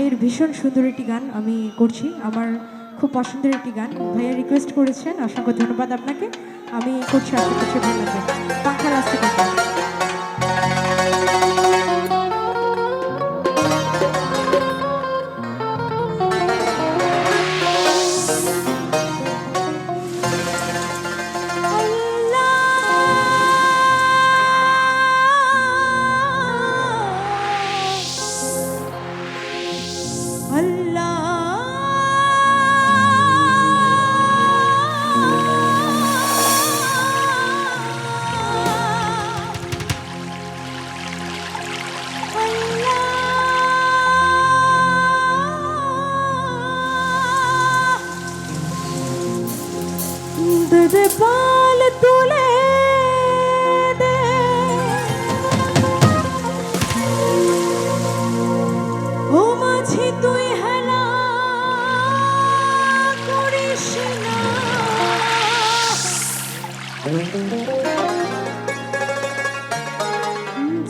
ভাইয়ের ভীষণ সুন্দর একটি গান আমি করছি, আমার খুব পছন্দের একটি গান। ভাইয়া রিকোয়েস্ট করেছেন, অসংখ্য ধন্যবাদ আপনাকে। আমি করছি, আশা করছি ভালো লাগবে। পাখা। লাস্টে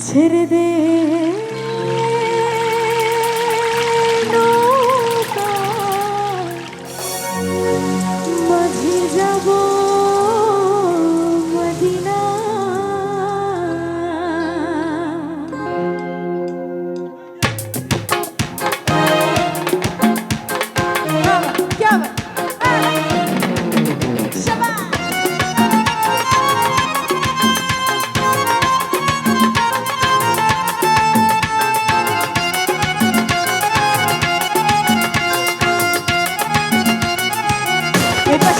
ছেড়ে দে মাঝে যাব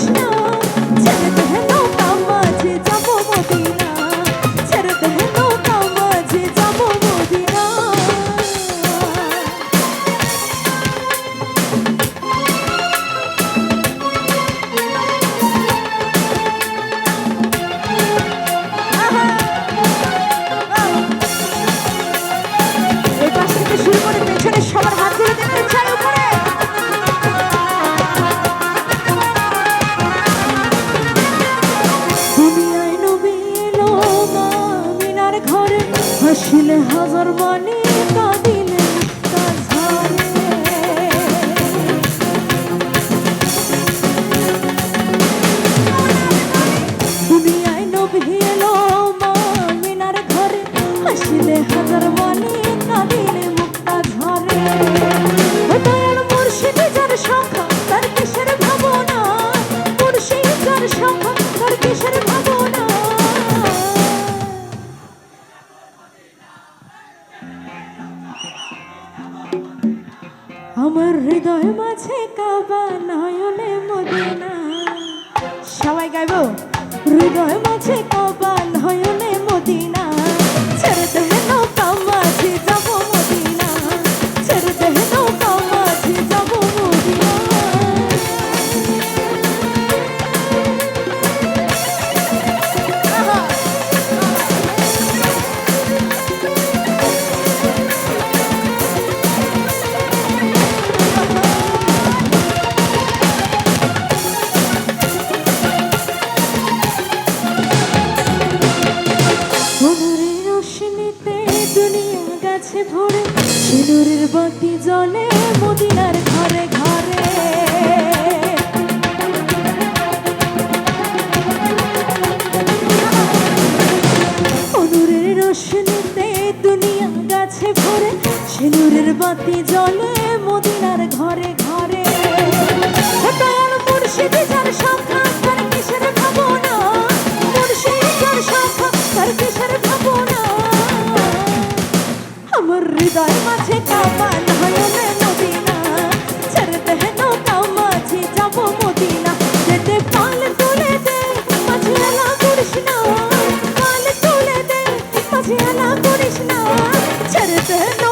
Krishna. হাসিলে হাজার মানে কাঁদিলে আমার হৃদয় মাঝে কাবা নয়নে মদিনা। সবাই গাইব? হৃদয় মাঝে গাছে ভরে সিঁদুরের বাতি জ্বলে মদিনার ঘরে ঘরে। রোশনীতে দুনিয়া গাছে ভরে, সিঁদুরের বাতি জ্বলে মদিনার ঘরে ঘরে। শাখা सहना